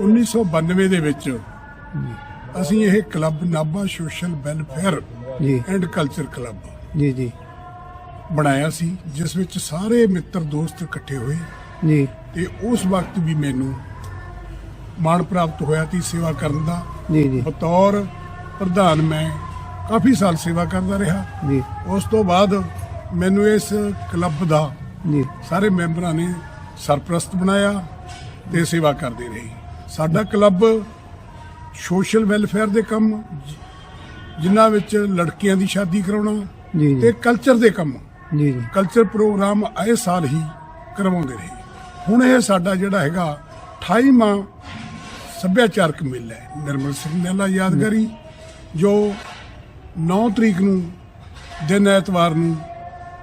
ਉੱਨੀ ਸੌ 92 ਦੇ ਵਿੱਚ ਅਸੀਂ ਇਹ club Nabha social welfare ji. And culture club ji ji. ਬਣਾਇਆ ਸੀ ਜਿਸ ਵਿੱਚ ਸਾਰੇ ਮਿੱਤਰ ਦੋਸਤ ਇਕੱਠੇ ਹੋਏ। ਜੀ। ਤੇ ਉਸ ਵਕਤ ਵੀ ਮੈਨੂੰ ਮਾਣ ਪ੍ਰਾਪਤ ਹੋਇਆ ਸੀ ਸੇਵਾ ਕਰਨ ਦਾ। ਜੀ ਜੀ। ਬਤੌਰ ਪ੍ਰਧਾਨ ਮੈਂ ਕਾਫੀ ਸਾਲ ਸੇਵਾ ਕਰਦਾ ਰਿਹਾ। ਜੀ। ਉਸ ਤੋਂ ਬਾਅਦ ਮੈਨੂੰ ਇਸ ਕਲੱਬ ਦਾ ਜੀ। ਸਾਰੇ ਮੈਂਬਰਾਂ ਨੇ ਸਰਪ੍ਰਸਤ ਬਣਾਇਆ ਤੇ ਸੇਵਾ ਕਰਦੇ ਰਹੇ। ਸਾਡਾ ਕਲੱਬ ਸੋਸ਼ਲ ਵੈਲਫੇਅਰ ਦੇ ਕੰਮ ਜਿਨ੍ਹਾਂ ਵਿੱਚ ਲੜਕੀਆਂ ਦੀ ਸ਼ਾਦੀ ਕਰਾਉਣਾ ਜੀ ਤੇ ਕਲਚਰ ਦੇ ਕੰਮ। ਜੀ ਜੀ। ਕਲਚਰ ਪ੍ਰੋਗਰਾਮ ਆਏ ਸਾਲ ਹੀ ਕਰਵਾਉਂਦੇ ਰਹੇ। ਹੁਣ ਇਹ ਸਾਡਾ ਜਿਹੜਾ ਹੈਗਾ 28ਵਾਂ ਸੱਭਿਆਚਾਰਕ ਮੇਲਾ ਹੈ। ਨਿਰਮਲ ਸਿੰਘ ਮੇਲਾ ਯਾਦਗਾਰੀ ਜੋ 9 ਤਰੀਕ ਨੂੰ ਦਿਨ ਐਤਵਾਰ ਨੂੰ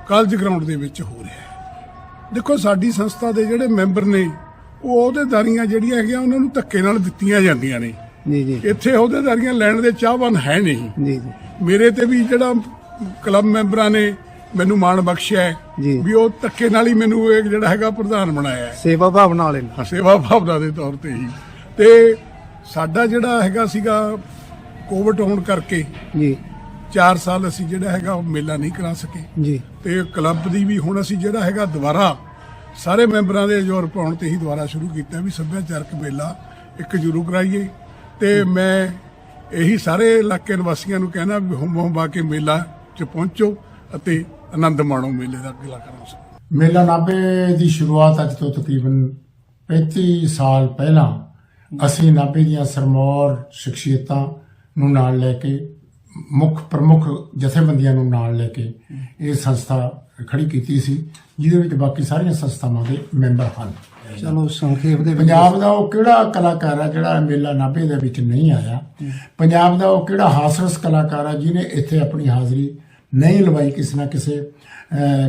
ਕਾਲਜ ਗਰਾਊਂਡ ਦੇ ਵਿੱਚ ਹੋ ਰਿਹਾ ਹੈ। ਦੇਖੋ ਸਾਡੀ ਸੰਸਥਾ ਦੇ ਜਿਹੜੇ ਮੈਂਬਰ ਨੇ ਉਹ ਅਹੁਦੇਦਾਰੀਆਂ ਜਿਹੜੀਆਂ ਹੈਗੀਆਂ ਉਹਨਾਂ ਨੂੰ ਧੱਕੇ ਨਾਲ ਦਿੱਤੀਆਂ ਜਾਂਦੀਆਂ ਨੇ। ਜੀ ਜੀ। ਇੱਥੇ ਅਹੁਦੇਦਾਰੀਆਂ ਲੈਣ ਦੇ ਚਾਹਵਾਨ ਹੈ ਨਹੀਂ। ਜੀ ਜੀ। ਮੇਰੇ ਤੇ ਵੀ ਜਿਹੜਾ ਕਲੱਬ ਮੈਂਬਰਾਂ ਨੇ ਮੈਨੂੰ ਮਾਣ ਬਖਸ਼ਿਆ ਹੈ ਜੀ। ਵੀ ਉਹ ਧੱਕੇ ਨਾਲ ਹੀ ਮੈਨੂੰ ਇਹ ਜਿਹੜਾ ਹੈਗਾ ਪ੍ਰਧਾਨ ਬਣਾਇਆ ਹੈ। ਸੇਵਾ ਭਾਵਨਾ ਵਾਲੇ ਨੇ ਸੇਵਾ ਭਾਵਨਾ ਦੇ ਤੌਰ ਤੇ ਹੀ। ਤੇ ਸਾਡਾ ਜਿਹੜਾ ਹੈਗਾ ਸੀਗਾ ਕੋਵਿਡ ਹੋਣ ਕਰਕੇ ਜੀ। 4 ਸਾਲ ਅਸੀਂ ਜਿਹੜਾ ਹੈਗਾ ਉਹ ਮੇਲਾ ਨਹੀਂ ਕਰਾ ਸਕੇ। ਜੀ। ਤੇ ਕਲੱਬ ਦੀ ਵੀ ਹੁਣ ਅਸੀਂ ਜਿਹੜਾ ਹੈਗਾ ਦੁਬਾਰਾ ਸਾਰੇ ਮੈਂਬਰਾਂ ਦੇ ਜ਼ੋਰ ਪਾਉਣ ਤੇ ਹੀ ਦੁਬਾਰਾ ਸ਼ੁਰੂ ਕੀਤਾ ਵੀ ਸੱਭਿਆਚਾਰਕ ਮੇਲਾ ਇੱਕ ਜ਼ਰੂਰ ਕਰਾਈਏ। ਤੇ ਮੈਂ ਇਹੀ ਸਾਰੇ ਇਲਾਕੇ ਨਿਵਾਸੀਆਂ ਨੂੰ ਕਹਿਣਾ ਵੀ ਹੁਮ ਹੁਮਾ ਕੇ ਮੇਲਾ 'ਚ ਪਹੁੰਚੋ ਅਤੇ ਆਨੰਦ ਮਾਣੋ ਮੇਲੇ ਦਾ ਅਗਲਾ ਕਰੋ ਮੇਲਾ ਨਾਭੇ ਦੀ ਸ਼ੁਰੂਆਤ ਅੱਜ ਤੋਂ ਤਕਰੀਬਨ 35 ਸਾਲ ਪਹਿਲਾਂ ਅਸੀਂ ਨਾਭੇ ਦੀਆਂ ਸਰਮੌਰ ਸ਼ਖਸੀਅਤਾਂ ਨੂੰ ਨਾਲ ਲੈ ਕੇ, ਮੁੱਖ ਪ੍ਰਮੁੱਖ ਜਥੇਬੰਦੀਆਂ ਨੂੰ ਨਾਲ ਲੈ ਕੇ ਇਹ ਸੰਸਥਾ ਖੜੀ ਕੀਤੀ ਸੀ, ਜਿਹਦੇ ਵਿੱਚ ਬਾਕੀ ਸਾਰੀਆਂ ਸੰਸਥਾਵਾਂ ਦੇ ਮੈਂਬਰ ਹਨ। ਚਲੋ ਸੰਖੇਪ ਦੇ ਪੰਜਾਬ ਦਾ ਉਹ ਕਿਹੜਾ ਕਲਾਕਾਰ ਆ ਜਿਹੜਾ ਮੇਲਾ ਨਾਭੇ ਦੇ ਵਿੱਚ ਨਹੀਂ ਆਇਆ? ਪੰਜਾਬ ਦਾ ਉਹ ਕਿਹੜਾ ਹਾਸਰਸ ਕਲਾਕਾਰ ਆ ਜਿਹਨੇ ਇੱਥੇ ਆਪਣੀ ਹਾਜ਼ਰੀ ਨਹੀਂ ਲਵਾਈ ਕਿਸੇ ਨਾ ਕਿਸੇ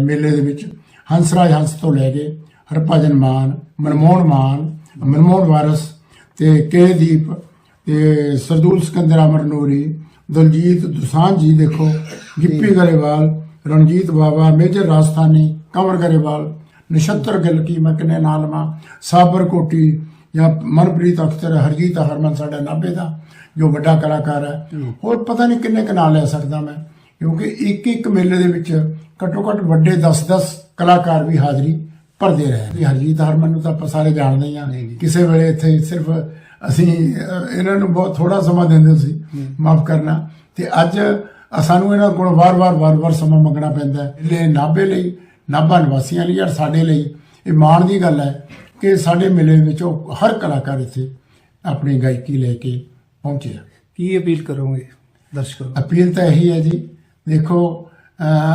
ਮੇਲੇ ਦੇ ਵਿੱਚ? ਹੰਸਰਾਜ ਹੰਸ ਤੋਂ ਲੈ ਕੇ ਹਰਭਜਨ ਮਾਨ ਮਨਮੋਹਨ ਮਾਨ ਮਨਮੋਹਨ ਵਾਰਸ ਤੇ ਕੇ ਦੀਪ ਤੇ ਸਰਦੂਲ ਸਿਕੰਦਰ ਅਮਰ ਨੂਰੀ ਦਲਜੀਤ ਦੁਸਾਂਝ ਜੀ ਦੇਖੋ ਗਿੱਪੀ ਗਰੇਵਾਲ ਰਣਜੀਤ ਬਾਵਾ ਮੇਜਰ ਰਾਜਸਥਾਨੀ ਕੰਵਰ ਗਰੇਵਾਲ ਨਛੱਤਰ ਗਿੱਲ ਕੀ ਮੈਂ ਕਿੰਨੇ ਨਾਂ ਲਵਾਂ ਸਾਬਰ ਕੋਟੀ ਜਾਂ ਮਨਪ੍ਰੀਤ ਅਖਤਰ ਹਰਜੀਤ ਹਰਮਨ ਸਾਡਾ ਨਾਭੇ ਦਾ ਜੋ ਵੱਡਾ ਕਲਾਕਾਰ ਹੈ। ਹੋਰ ਪਤਾ ਨਹੀਂ ਕਿੰਨੇ ਕੁ ਨਾਂ ਲੈ ਸਕਦਾ ਮੈਂ ਕਿਉਂਕਿ ਇੱਕ ਇੱਕ ਮੇਲੇ ਦੇ ਵਿੱਚ ਘੱਟੋ ਘੱਟ ਵੱਡੇ 10-10 ਕਲਾਕਾਰ ਵੀ ਹਾਜ਼ਰੀ ਭਰਦੇ ਰਹੇ ਵੀ ਹਰਜੀਤ ਹਰਮਨ ਨੂੰ ਤਾਂ ਆਪਾਂ ਸਾਰੇ ਜਾਣਦੇ ਹੀ ਕਿਸੇ ਵੇਲੇ ਇੱਥੇ ਸਿਰਫ ਅਸੀਂ ਇਹਨਾਂ ਨੂੰ ਬਹੁਤ ਥੋੜਾ ਸਮਾਂ ਦਿੰਦੇ ਸੀ ਮਾਫ ਕਰਨਾ। ਤੇ ਅੱਜ ਸਾਨੂੰ ਇਹਨਾਂ ਕੋਲ ਵਾਰ-ਵਾਰ ਵਾਰ-ਵਾਰ ਸਮਾਂ ਮੰਗਣਾ ਪੈਂਦਾ ਹੈ। ਲੈ ਨਾਭੇ ਲਈ ਨਾਭਾ ਨਿਵਾਸੀਆਂ ਲਈ ਔਰ ਸਾਡੇ ਲਈ। ਇਹ ਮਾਣ ਦੀ ਗੱਲ ਹੈ ਕਿ ਸਾਡੇ ਮੇਲੇ ਵਿੱਚ ਉਹ ਹਰ ਕਲਾਕਾਰ ਇੱਥੇ ਆਪਣੀ ਗਾਇਕੀ ਲੈ ਕੇ ਪਹੁੰਚਿਆ ਕੀ ਅਪੀਲ ਕਰੋਗੇ ਦਰਸ਼ਕਾਂ ਨੂੰ? ਅਪੀਲ ਤਾਂ ਇਹੀ ਹੈ ਜੀ ਦੇਖੋ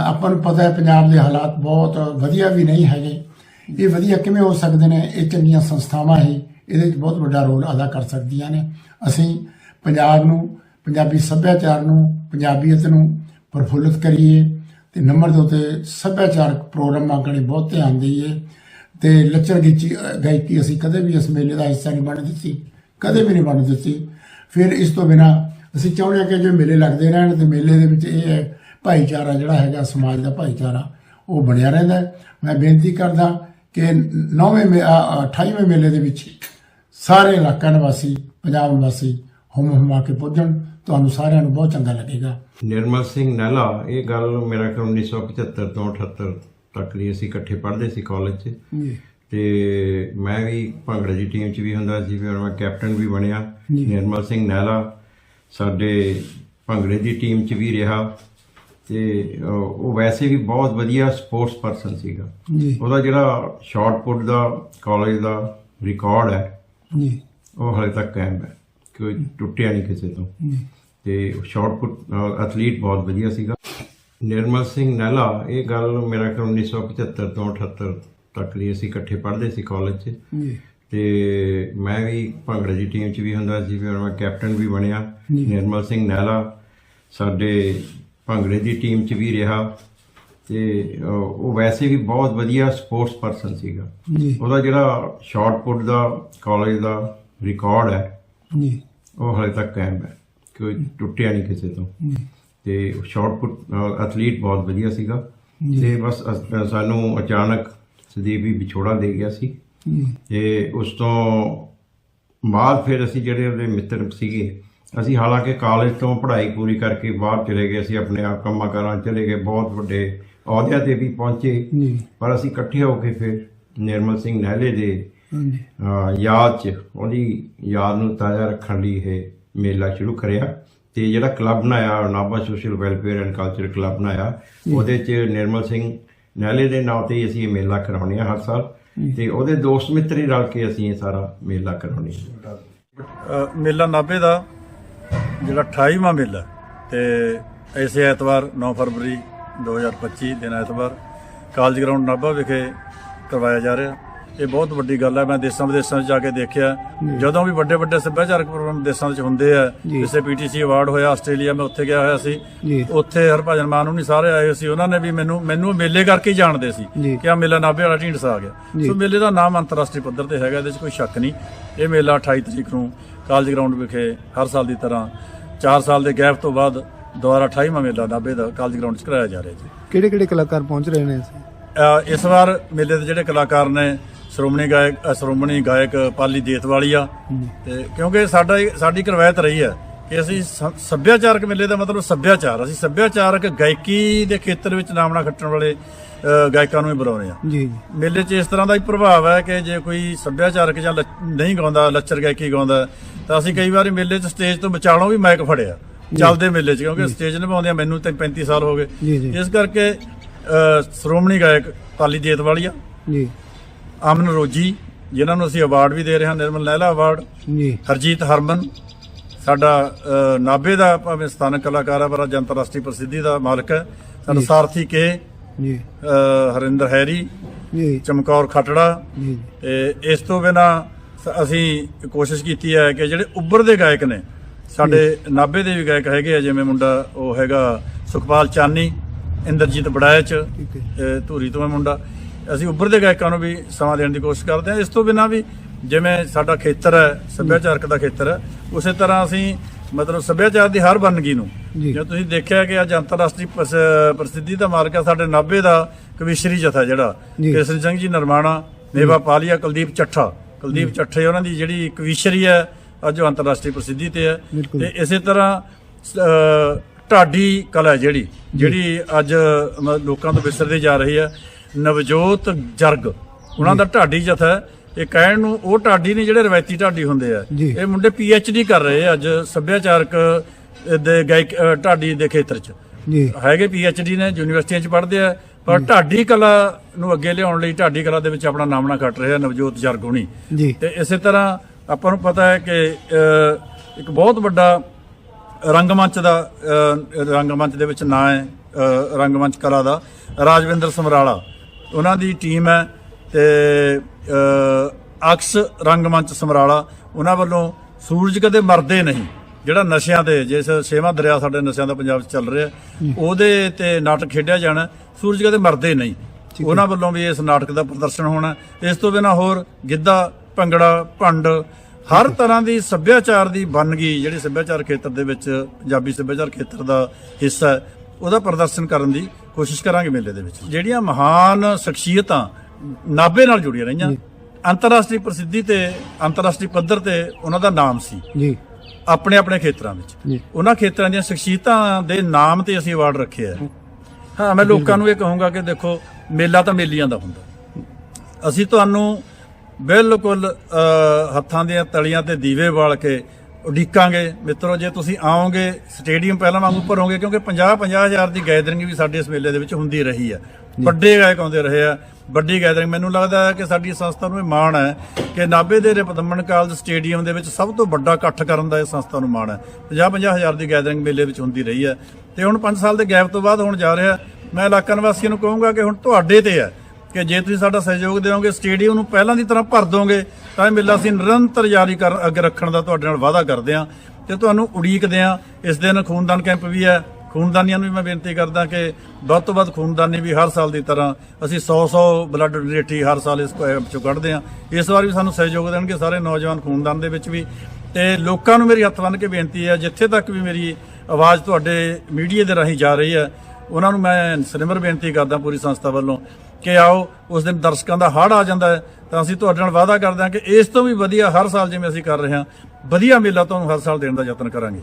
ਆਪਾਂ ਨੂੰ ਪਤਾ ਹੈ ਪੰਜਾਬ ਦੇ ਹਾਲਾਤ ਬਹੁਤ ਵਧੀਆ ਵੀ ਨਹੀਂ ਹੈਗੇ। ਇਹ ਵਧੀਆ ਕਿਵੇਂ ਹੋ ਸਕਦੇ ਨੇ? ਇਹ ਚੰਗੀਆਂ ਸੰਸਥਾਵਾਂ ਹੀ ਇਹਦੇ ਵਿੱਚ ਬਹੁਤ ਵੱਡਾ ਰੋਲ ਅਦਾ ਕਰ ਸਕਦੀਆਂ ਨੇ। ਅਸੀਂ ਪੰਜਾਬ ਨੂੰ ਪੰਜਾਬੀ ਸੱਭਿਆਚਾਰ ਨੂੰ ਪੰਜਾਬੀਅਤ ਨੂੰ ਪ੍ਰਫੁੱਲਤ ਕਰੀਏ। ਤੇ ਨੰਬਰ ਦੋ ਤੇ ਸੱਭਿਆਚਾਰਕ ਪ੍ਰੋਗਰਾਮਾਂ ਕਣੀ ਬਹੁਤ ਧਿਆਨ ਦਈਏ। ਤੇ ਲੱਚਰ ਗੀਚੀ ਗਾਇਕੀ ਅਸੀਂ ਕਦੇ ਵੀ ਇਸ ਮੇਲੇ ਦਾ ਹਿੱਸਾ ਨਹੀਂ ਬਣ ਦਿੱਤੀ, ਕਦੇ ਵੀ ਨਹੀਂ ਬਣ ਦਿੱਤੀ। ਫਿਰ ਇਸ ਤੋਂ ਬਿਨਾ ਅਸੀਂ ਚਾਹੁੰਦੇ ਹਾਂ ਕਿ ਜੇ ਮੇਲੇ ਲੱਗਦੇ ਰਹਿਣ ਤੇ ਮੇਲੇ ਦੇ ਵਿੱਚ ਇਹ ਹੈ, ਭਾਈਚਾਰਾ ਜਿਹੜਾ ਹੈਗਾ, ਸਮਾਜ ਦਾ ਭਾਈਚਾਰਾ, ਉਹ ਬਣਿਆ ਰਹਿੰਦਾ ਮੈਂ ਬੇਨਤੀ ਕਰਦਾ ਕਿ ਨੌਵੇਂ 28ਵੇਂ ਮੇਲੇ ਦੇ ਵਿੱਚ ਸਾਰੇ ਇਲਾਕਾ ਨਿਵਾਸੀ, ਪੰਜਾਬ ਨਿਵਾਸੀ ਹੁਮ ਹੁਮਾ ਕੇ ਪੁੱਜਣ ਤੁਹਾਨੂੰ ਸਾਰਿਆਂ ਨੂੰ ਬਹੁਤ ਚੰਗਾ ਲੱਗੇਗਾ। ਨਿਰਮਲ ਸਿੰਘ ਨਹਿਲਾ ਇਹ ਗੱਲ ਮੇਰਾ ਖਿਆਲ 1975 ਤੋਂ 78 ਤੱਕ ਲਈ ਅਸੀਂ ਇਕੱਠੇ ਪੜ੍ਹਦੇ ਸੀ ਕਾਲਜ 'ਚ। ਜੀ। ਤੇ ਮੈਂ ਵੀ ਭੰਗੜੇ ਦੀ ਟੀਮ 'ਚ ਵੀ ਹੁੰਦਾ ਸੀ ਫਿਰ ਮੈਂ ਕੈਪਟਨ ਵੀ ਬਣਿਆ ਨਿਰਮਲ ਸਿੰਘ ਨਹਿਲਾ ਸਾਡੇ ਭੰਗੜੇ ਦੀ ਟੀਮ 'ਚ ਵੀ ਰਿਹਾ। ਤੇ ਉਹ ਵੈਸੇ ਵੀ ਬਹੁਤ ਵਧੀਆ ਸਪੋਰਟਸ ਪਰਸਨ ਸੀਗਾ। ਉਹਦਾ ਜਿਹੜਾ ਸ਼ਾਰਟ ਪੁੱਟ ਦਾ ਕਾਲਜ ਦਾ ਰਿਕਾਰਡ ਹੈ ਜੀ। ਉਹ ਹਲੇ ਤੱਕ ਕਾਇਮ ਹੈ। ਕੋਈ ਟੁੱਟਿਆ ਨਹੀਂ ਕਿਸੇ ਤੋਂ। ਤੇ ਸ਼ਾਰਟ ਪੁੱਟ ਐਥਲੀਟ ਬਹੁਤ ਵਧੀਆ ਸੀਗਾ। ਨਿਰਮਲ ਸਿੰਘ ਨਹਿਲਾ ਇਹ ਗੱਲ ਮੇਰਾ ਖਿਆਲ 1975 ਤੋਂ 78 ਤੱਕ ਲਈ ਅਸੀਂ ਇਕੱਠੇ ਪੜ੍ਹਦੇ ਸੀ ਕਾਲਜ 'ਚ। ਤੇ ਮੈਂ ਵੀ ਭੰਗੜੇ ਦੀ ਟੀਮ 'ਚ ਵੀ ਹੁੰਦਾ ਸੀ ਫਿਰ ਮੈਂ ਕੈਪਟਨ ਵੀ ਬਣਿਆ। ਨਿਰਮਲ ਸਿੰਘ ਨਹਿਲਾ ਸਾਡੇ ਭੰਗੜੇ ਦੀ ਟੀਮ 'ਚ ਵੀ ਰਿਹਾ। ਤੇ ਉਹ ਵੈਸੇ ਵੀ ਬਹੁਤ ਵਧੀਆ ਸਪੋਰਟਸ ਪਰਸਨ ਸੀਗਾ। ਉਹਦਾ ਜਿਹੜਾ ਸ਼ਾਰਟ ਪੁੱਟ ਦਾ ਕਾਲਜ ਦਾ ਰਿਕਾਰਡ ਹੈ ਜੀ। ਉਹ ਹਲੇ ਤੱਕ ਕਾਇਮ ਹੈ। ਕੋਈ ਟੁੱਟਿਆ ਨਹੀਂ ਕਿਸੇ ਤੋਂ। ਤੇ ਸ਼ਾਰਟ ਪੁੱਟ ਐਥਲੀਟ ਬਹੁਤ ਵਧੀਆ ਸੀਗਾ। ਤੇ ਬਸ ਅਸ- ਸਾਨੂੰ ਅਚਾਨਕ ਸਦੀਪ ਵੀ ਵਿਛੋੜਾ ਦੇ ਗਿਆ ਸੀ। ਜੀ। ਤੇ ਉਸ ਤੋਂ ਬਾਅਦ ਫਿਰ ਅਸੀਂ ਜਿਹੜੇ ਉਹਦੇ ਮਿੱਤਰ ਸੀਗੇ ਅਸੀਂ ਹਾਲਾਂਕਿ ਕਾਲਜ ਤੋਂ ਪੜ੍ਹਾਈ ਪੂਰੀ ਕਰਕੇ ਬਾਹਰ ਚਲੇ ਗਏ ਅਸੀਂ ਆਪਣੇ ਆਪ ਕੰਮਾਂ ਕਾਰਾਂ 'ਚ ਚਲੇ ਗਏ ਬਹੁਤ ਵੱਡੇ ਅਹੁਦਿਆਂ ਤੇ ਵੀ ਪਹੁੰਚੇ। ਜੀ। ਪਰ ਅਸੀਂ ਇਕੱਠੇ ਹੋ ਕੇ ਫਿਰ ਨਿਰਮਲ ਸਿੰਘ ਨਹਿਲੇ ਦੇ ਹਾਂਜੀ। ਅਹ ਯਾਦ 'ਚ ਉਹਦੀ ਯਾਦ ਨੂੰ ਤਾਜ਼ਾ ਰੱਖਣ ਲਈ ਇਹ ਮੇਲਾ ਸ਼ੁਰੂ ਕਰਿਆ। ਤੇ ਜਿਹੜਾ ਕਲੱਬ ਬਣਾਇਆ Nabha social welfare and culture club ਬਣਾਇਆ ਉਹਦੇ 'ਚ ਨਿਰਮਲ ਸਿੰਘ ਨਹਿਲੇ ਦੇ ਨਾਂ ਤੇ ਹੀ ਅਸੀਂ ਇਹ ਮੇਲਾ ਕਰਾਉਂਦੇ ਹਾਂ ਹਰ ਸਾਲ। ਤੇ ਉਹਦੇ ਦੋਸਤ ਮਿੱਤਰ ਹੀ ਰਲ ਕੇ ਅਸੀਂ ਇਹ ਸਾਰਾ ਮੇਲਾ ਕਰਾਉਂਦੇ ਹਾਂ। ਅ, ਮੇਲਾ ਨਾਭੇ ਦਾ ਜਿਹੜਾ 28ਵਾਂ ਮੇਲਾ ਤੇ ਇਸੇ ਐਤਵਾਰ 9 ਫਰਵਰੀ 2025 ਦਿਨ ਐਤਵਾਰ ਕਾਲਜ ਗਰਾਊਂਡ ਨਾਭਾ ਵਿਖੇ ਕਰਵਾਇਆ ਜਾ ਰਿਹਾ। ਇਹ ਬਹੁਤ ਵੱਡੀ ਗੱਲ ਹੈ। ਮੈਂ ਦੇਸ਼ਾਂ ਵਿਦੇਸ਼ਾਂ 'ਚ ਜਾ ਕੇ ਦੇਖਿਆ। ਜਦੋਂ ਵੀ ਵੱਡੇ ਵੱਡੇ ਸੱਭਿਆਚਾਰਕ ਪ੍ਰੋਗਰਾਮ ਦੇਸ਼ਾਂ 'ਚ ਹੁੰਦੇ ਆ। ਜਿਵੇਂ ਪੀਟੀਸੀ ਅਵਾਰਡ ਹੋਇਆ ਆਸਟ੍ਰੇਲੀਆ ਮੈਂ ਉੱਥੇ ਗਿਆ ਹੋਇਆ ਸੀ। ਉੱਥੇ ਹਰਭਜਨ ਮਾਨ ਨੂੰ ਨਹੀਂ ਸਾਰੇ ਆਏ ਸੀ। ਉਹਨਾਂ ਨੇ ਵੀ ਮੈਨੂੰ ਮੈਨੂੰ ਮੇਲੇ ਕਰਕੇ ਹੀ ਜਾਣਦੇ ਸੀ। ਕਿ ਆ ਮੇਲਾ ਨਾਭੇ ਵਾਲਾ ਢੀਂਡਸਾ ਆ ਗਿਆ। ਸੋ ਮੇਲੇ ਦਾ ਨਾਮ ਅੰਤਰਰਾਸ਼ਟਰੀ ਪੱਧਰ ਤੇ ਹੈਗਾ ਇਹਦੇ 'ਚ ਕੋਈ ਸ਼ੱਕ ਨਹੀਂ। ਇਹ ਮੇਲਾ 28 ਤਰੀਕ ਨੂੰ ਕਾਲਜ ਗਰਾਊਂਡ ਵਿਖੇ ਹਰ ਸਾਲ ਦੀ ਤਰ੍ਹਾਂ 4 ਸਾਲ ਦੇ ਗੈਪ ਤੋਂ ਬਾਅਦ ਦੁਬਾਰਾ 28ਵਾਂ ਮੇਲਾ ਨਾਭੇ ਦਾ ਕਾਲਜ ਗਰਾਊਂਡ 'ਚ ਕਰਾਇਆ ਜਾ ਰਿਹਾ ਜੀ। ਕਿਹੜੇ ਕਿਹੜੇ ਕਲਾਕਾਰ ਪਹੁੰਚ ਰਹੇ ਨੇ ਇਸ ਵਾਰ ਮੇਲੇ ਦੇ ਜਿਹੜੇ ਕਲਾਕਾਰ ਨੇ ਸ਼੍ਰੋਮਣੀ ਗਾਇਕ ਅ, ਸ਼੍ਰੋਮਣੀ ਗਾਇਕ ਪਾਲੀ ਦੇਤਵਾਲੀਆ ਤੇ ਕਿਉਂਕਿ ਸਾਡਾ ਸਾਡੀ ਇੱਕ ਰਵਾਇਤ ਰਹੀ ਹੈ ਕਿ ਅਸੀਂ ਸ- ਸੱਭਿਆਚਾਰਕ ਮੇਲੇ ਦਾ ਮਤਲਬ ਸੱਭਿਆਚਾਰ ਅਸੀਂ ਸੱਭਿਆਚਾਰਕ ਗਾਇਕੀ ਦੇ ਖੇਤਰ ਵਿੱਚ ਨਾਮਣਾ ਖੱਟਣ ਵਾਲੇ ਅ, ਗਾਇਕਾਂ ਨੂੰ ਹੀ ਬੁਲਾਉਂਦੇ ਆ ਜੀ ਜੀ। ਮੇਲੇ 'ਚ ਇਸ ਤਰ੍ਹਾਂ ਦਾ ਹੀ ਪ੍ਰਭਾਵ ਹੈ ਕਿ ਜੇ ਕੋਈ ਸੱਭਿਆਚਾਰਕ ਜਾਂ ਲੱਚ- ਨਹੀਂ ਗਾਉਂਦਾ ਲੱਚਰ ਗਾਇਕੀ ਗਾਉਂਦਾ ਤਾਂ ਅਸੀਂ ਕਈ ਵਾਰੀ ਮੇਲੇ 'ਚ ਸਟੇਜ ਤੋਂ ਵਿਚਾਲੋਂ ਵੀ ਮਾਈਕ ਫੜਿਆ ਚੱਲਦੇ ਮੇਲੇ 'ਚ ਕਿਉਂਕਿ ਸਟੇਜ ਨਿਭਾਉਂਦਿਆਂ ਮੈਨੂੰ ਤੇ 35 ਸਾਲ ਹੋ ਗਏ। ਜੀ, ਜੀ। ਇਸ ਕਰਕੇ ਅ, ਸ਼੍ਰੋਮਣੀ ਗਾਇਕ ਪਾਲੀ ਦੇਤਵਾਲੀਆ ਜੀ। ਅਮਨ ਰੋਜੀ ਜਿਨ੍ਹਾਂ ਨੂੰ ਅਸੀਂ ਅਵਾਰਡ ਵੀ ਦੇ ਰਹੇ ਹਾਂ ਨਿਰਮਲ ਲਹਿਲਾ ਅਵਾਰਡ ਜੀ। ਹਰਜੀਤ ਹਰਮਨ ਸਾਡਾ ਨਾਭੇ ਦਾ ਭਾਵੇਂ ਸਥਾਨਕ ਕਲਾਕਾਰ ਹੈ ਪਰ ਅੱਜ ਅੰਤਰਰਾਸ਼ਟਰੀ ਪ੍ਰਸਿੱਧੀ ਦਾ ਮਾਲਕ ਹੈ। ਸਾਡਾ ਸਾਰਥੀ ਕੇ ਜੀ। ਹਰਿੰਦਰ ਹੈਰੀ ਜੀ। ਚਮਕੌਰ ਖਟੜਾ। ਜੀ। ਇਸ ਤੋਂ ਬਿਨਾ ਅਸੀਂ ਕੋਸ਼ਿਸ਼ ਕੀਤੀ ਹੈ ਕਿ ਜਿਹੜੇ ਉੱਭਰਦੇ ਗਾਇਕ ਨੇ ਸਾਡੇ ਨਾਭੇ ਦੇ ਵੀ ਗਾਇਕ ਹੈਗੇ ਆ ਜਿਵੇਂ ਮੁੰਡਾ ਉਹ ਹੈਗਾ ਸੁਖਪਾਲ ਚਾਨੀ ਇੰਦਰਜੀਤ ਬੜਾਇਚ ਧੂਰੀ ਤੋਂ ਹੈ ਮੁੰਡਾ। ਅਸੀਂ ਉੱਭਰਦੇ ਗਾਇਕਾਂ ਨੂੰ ਵੀ ਸਮਾਂ ਦੇਣ ਦੀ ਕੋਸ਼ਿਸ਼ ਕਰਦੇ ਹਾਂ। ਇਸ ਤੋਂ ਬਿਨਾ ਵੀ ਜਿਵੇਂ ਸਾਡਾ ਖੇਤਰ ਹੈ ਸੱਭਿਆਚਾਰਕ ਦਾ ਖੇਤਰ ਹੈ ਉਸੇ ਤਰ੍ਹਾਂ ਅਸੀਂ ਮਤਲਬ ਸੱਭਿਆਚਾਰ ਦੀ ਹਰ ਵੰਨਗੀ ਨੂੰ ਜੀ। ਤੁਸੀਂ ਦੇਖਿਆ ਕਿ ਅੱਜ ਅੰਤਰਰਾਸ਼ਟਰੀ ਪ੍ਰਸ- ਪ੍ਰਸਿੱਧੀ ਦਾ ਮਾਰਕ ਹੈ ਸਾਡੇ ਨਾਭੇ ਦਾ ਕਵੀਸ਼ਰੀ ਜਥਾ ਜਿਹੜਾ। ਕੇਸਰੀ ਸਿੰਘ ਜੀ ਨਰਮਾਣਾ ਮੇਵਾ ਪਾਲੀਆ ਕੁਲਦੀਪ ਚੱਠਾ। ਕੁਲਦੀਪ ਚੱਠੇ ਉਹਨਾਂ ਦੀ ਜਿਹੜੀ ਕਵੀਸ਼ਰੀ ਹੈ ਅੱਜ ਉਹ ਅੰਤਰਰਾਸ਼ਟਰੀ ਪ੍ਰਸਿੱਧੀ ਤੇ ਹੈ। ਤੇ ਇਸੇ ਤਰ੍ਹਾਂ ਢਾਡੀ ਕਲਾ ਜਿਹੜੀ ਜਿਹੜੀ ਅੱਜ ਲੋਕਾਂ ਤੋਂ ਵਿਸਰਦੀ ਜਾ ਰਹੀ ਹੈ। ਨਵਜੋਤ ਜਰਗ। ਉਹਨਾਂ ਦਾ ਢਾਡੀ ਜਥਾ ਇਹ ਕਹਿਣ ਨੂੰ ਉਹ ਢਾਡੀ ਨੇ ਜਿਹੜੇ ਰਵਾਇਤੀ ਢਾਡੀ ਹੁੰਦੇ ਆ। ਇਹ ਮੁੰਡੇ ਪੀ ਐਚ ਡੀ ਕਰ ਰਹੇ ਆ ਅੱਜ ਸੱਭਿਆਚਾਰਕ ਦੇ ਗਾਇਕ ਢਾਡੀ ਦੇ ਖੇਤਰ 'ਚ। ਜੀ। ਹੈਗੇ ਪੀ ਐਚ ਡੀ ਨੇ ਯੂਨੀਵਰਸਿਟੀਆਂ 'ਚ ਪੜ੍ਹਦੇ ਆ। ਪਰ ਢਾਡੀ ਕਲਾ ਨੂੰ ਅੱਗੇ ਲਿਆਉਣ ਲਈ ਢਾਡੀ ਕਲਾ ਦੇ ਵਿੱਚ ਆਪਣਾ ਨਾਮਣਾ ਕੱਟ ਰਿਹਾ ਨਵਜੋਤ ਜਰਗ ਹੁਣੀ। ਜੀ। ਤੇ ਇਸੇ ਤਰ੍ਹਾਂ ਆਪਾਂ ਨੂੰ ਪਤਾ ਹੈ ਕਿ ਇੱਕ ਬਹੁਤ ਵੱਡਾ ਰੰਗਮੰਚ ਦਾ ਰੰਗਮੰਚ ਦੇ ਵਿੱਚ ਨਾਂ ਹੈ ਰੰਗਮੰਚ ਕਲਾ ਦਾ ਰਾਜਵਿੰਦਰ ਸਮਰਾਲਾ। ਉਹਨਾਂ ਦੀ ਟੀਮ ਹੈ ਤੇ ਅਕਸ ਰੰਗਮੰਚ ਸਮਰਾਲਾ ਉਹਨਾਂ ਵੱਲੋਂ ਸੂਰਜ ਕਦੇ ਮਰਦੇ ਨਹੀਂ। ਜਿਹੜਾ ਨਸ਼ਿਆਂ ਤੇ ਜਿਸ ਛੇਵਾਂ ਦਰਿਆ ਸਾਡੇ ਨਸ਼ਿਆਂ ਦਾ ਪੰਜਾਬ 'ਚ ਚੱਲ ਰਿਹਾ ਉਹਦੇ ਤੇ ਨਾਟਕ ਖੇਡਿਆ ਜਾਣਾ ਸੂਰਜ ਕਦੇ ਮਰਦੇ ਨਹੀਂ। ਉਹਨਾਂ ਵੱਲੋਂ ਵੀ ਇਸ ਨਾਟਕ ਦਾ ਪ੍ਰਦਰਸ਼ਨ ਹੋਣਾ। ਇਸ ਤੋਂ ਬਿਨਾ ਹੋਰ ਗਿੱਧਾ ਭੰਗੜਾ ਭੰਡ ਹਰ ਤਰ੍ਹਾਂ ਦੀ ਸੱਭਿਆਚਾਰ ਦੀ ਵੰਨਗੀ ਜਿਹੜੀ ਸੱਭਿਆਚਾਰ ਖੇਤਰ ਦੇ ਵਿੱਚ ਪੰਜਾਬੀ ਸੱਭਿਆਚਾਰ ਖੇਤਰ ਦਾ ਹਿੱਸਾ ਉਹਦਾ ਪ੍ਰਦਰਸ਼ਨ ਕਰਨ ਦੀ ਕੋਸ਼ਿਸ਼ ਕਰਾਂਗੇ ਮੇਲੇ ਦੇ ਵਿੱਚ। ਜਿਹੜੀਆਂ ਮਹਾਨ ਸ਼ਖਸੀਅਤਾਂ ਨਾਭੇ ਨਾਲ ਜੁੜੀਆਂ ਰਹੀਆਂ ਅੰਤਰਰਾਸ਼ਟਰੀ ਪ੍ਰਸਿੱਧੀ ਤੇ ਅੰਤਰਰਾਸ਼ਟਰੀ ਪੱਧਰ ਤੇ ਉਹਨਾਂ ਦਾ ਨਾਮ ਸੀ। ਜੀ। ਆਪਣੇ ਆਪਣੇ ਖੇਤਰਾਂ ਵਿੱਚ। ਉਹਨਾਂ ਖੇਤਰਾਂ ਦੀਆਂ ਸ਼ਖਸੀਅਤਾਂ ਦੇ ਨਾਮ ਤੇ ਅਸੀਂ ਅਵਾਰਡ ਰੱਖੇ ਆ। ਹਾਂ ਮੈਂ ਲੋਕਾਂ ਨੂੰ ਇਹ ਕਹੂੰਗਾ ਕਿ ਦੇਖੋ ਮੇਲਾ ਤਾਂ ਮੇਲੀਆਂ ਦਾ ਹੁੰਦਾ। ਅਸੀਂ ਤੁਹਾਨੂੰ ਬਿਲਕੁਲ ਹੱਥਾਂ ਦੀਆਂ ਤਲੀਆਂ ਤੇ ਦੀਵੇ ਬਾਲ ਕੇ ਉਡੀਕਾਂਗੇ। ਮਿੱਤਰੋ ਜੇ ਤੁਸੀਂ ਆਓਗੇ ਸਟੇਡੀਅਮ ਪਹਿਲਾਂ ਵਾਂਗੂ ਭਰੋਗੇ ਕਿਉਂਕਿ 50 50 ਹਜ਼ਾਰ ਦੀ ਗੈਦਰਿੰਗ ਵੀ ਸਾਡੇ ਇਸ ਮੇਲੇ ਦੇ ਵਿੱਚ ਹੁੰਦੀ ਰਹੀ ਹੈ। ਵੱਡੇ ਗਾਇਕ ਆਉਂਦੇ ਰਹੇ ਆ ਵੱਡੀ ਗੈਦਰਿੰਗ ਮੈਨੂੰ ਲੱਗਦਾ ਹੈ ਕਿ ਸਾਡੀ ਸੰਸਥਾ ਨੂੰ ਇਹ ਮਾਣ ਹੈ ਕਿ ਨਾਭੇ ਦੇ ਰਿਪਦਮਨ ਕਾਲਜ ਸਟੇਡੀਅਮ ਦੇ ਵਿੱਚ ਸਭ ਤੋਂ ਵੱਡਾ ਇਕੱਠ ਕਰਨ ਦਾ ਇਹ ਸੰਸਥਾ ਨੂੰ ਮਾਣ ਹੈ। 50 50 ਹਜ਼ਾਰ ਦੀ ਗੈਦਰਿੰਗ ਮੇਲੇ ਵਿੱਚ ਹੁੰਦੀ ਰਹੀ ਹੈ। ਤੇ ਹੁਣ 5 ਸਾਲ ਦੇ ਗੈਪ ਤੋਂ ਬਾਅਦ ਹੁਣ ਜਾ ਰਿਹਾ ਮੈਂ ਇਲਾਕਾ ਨਿਵਾਸੀਆਂ ਨੂੰ ਕਹੂੰਗਾ ਕਿ ਹੁਣ ਤੁਹਾਡੇ ਤੇ ਹੈ। ਕਿ ਜੇ ਤੁਸੀਂ ਸਾਡਾ ਸਹਿਯੋਗ ਦਿਓਗੇ, ਸਟੇਡੀਅਮ ਨੂੰ ਪਹਿਲਾਂ ਦੀ ਤਰ੍ਹਾਂ ਭਰ ਦੋਗੇ, ਤਾਂ ਇਹ ਮੇਲਾ ਅਸੀਂ ਨਿਰੰਤਰ ਜਾਰੀ ਕਰ ਅੱਗੇ ਰੱਖਣ ਦਾ ਤੁਹਾਡੇ ਨਾਲ ਵਾਅਦਾ ਕਰਦੇ ਹਾਂ ਤੇ ਤੁਹਾਨੂੰ ਉਡੀਕਦੇ ਹਾਂ। ਇਸ ਦਿਨ ਖੂਨਦਾਨ ਕੈਂਪ ਵੀ ਹੈ। ਖੂਨਦਾਨੀਆਂ ਨੂੰ ਵੀ ਮੈਂ ਬੇਨਤੀ ਕਰਦਾ ਕਿ ਵੱਧ ਤੋਂ ਵੱਧ ਖੂਨਦਾਨੀ ਵੀ ਹਰ ਸਾਲ ਦੀ ਤਰ੍ਹਾਂ ਅਸੀਂ 100-100 ਬਲੱਡ ਡੋਨੇਟੀ ਹਰ ਸਾਲ ਇਸ ਕੈਂਪ ਚੋਂ ਕੱਢਦੇ ਹਾਂ। ਇਸ ਵਾਰ ਵੀ ਸਾਨੂੰ ਸਹਿਯੋਗ ਦੇਣਗੇ ਸਾਰੇ ਨੌਜਵਾਨ ਖੂਨਦਾਨ ਦੇ ਵਿੱਚ ਵੀ। ਤੇ ਲੋਕਾਂ ਨੂੰ ਮੇਰੀ ਹੱਥ ਬੰਨ੍ਹ ਕੇ ਬੇਨਤੀ ਹੈ, ਜਿੱਥੇ ਤੱਕ ਵੀ ਮੇਰੀ ਆਵਾਜ਼ ਤੁਹਾਡੇ ਮੀਡੀਆ ਦੇ ਰਾਹੀਂ ਜਾ ਰਹੀ ਹੈ, ਉਹਨਾਂ ਨੂੰ ਮੈਂ ਸਿਰਮਰ ਬੇਨਤੀ ਕਰਦਾ ਪੂਰੀ ਸੰਸਥਾ ਵੱਲੋਂ ਕਿ ਆਓ ਉਸ ਦਿਨ ਦਰਸ਼ਕਾਂ ਦਾ ਹੜ ਆ ਜਾਂਦਾ ਹੈ, ਤਾਂ ਅਸੀਂ ਤੁਹਾਡੇ ਨਾਲ ਵਾਅਦਾ ਕਰਦੇ ਹਾਂ ਕਿ ਇਸ ਤੋਂ ਵੀ ਵਧੀਆ ਹਰ ਸਾਲ ਜਿਵੇਂ ਅਸੀਂ ਕਰ ਰਹੇ ਹਾਂ, ਵਧੀਆ ਮੇਲਾ ਤੁਹਾਨੂੰ ਹਰ ਸਾਲ ਦੇਣ ਦਾ ਯਤਨ ਕਰਾਂਗੇ।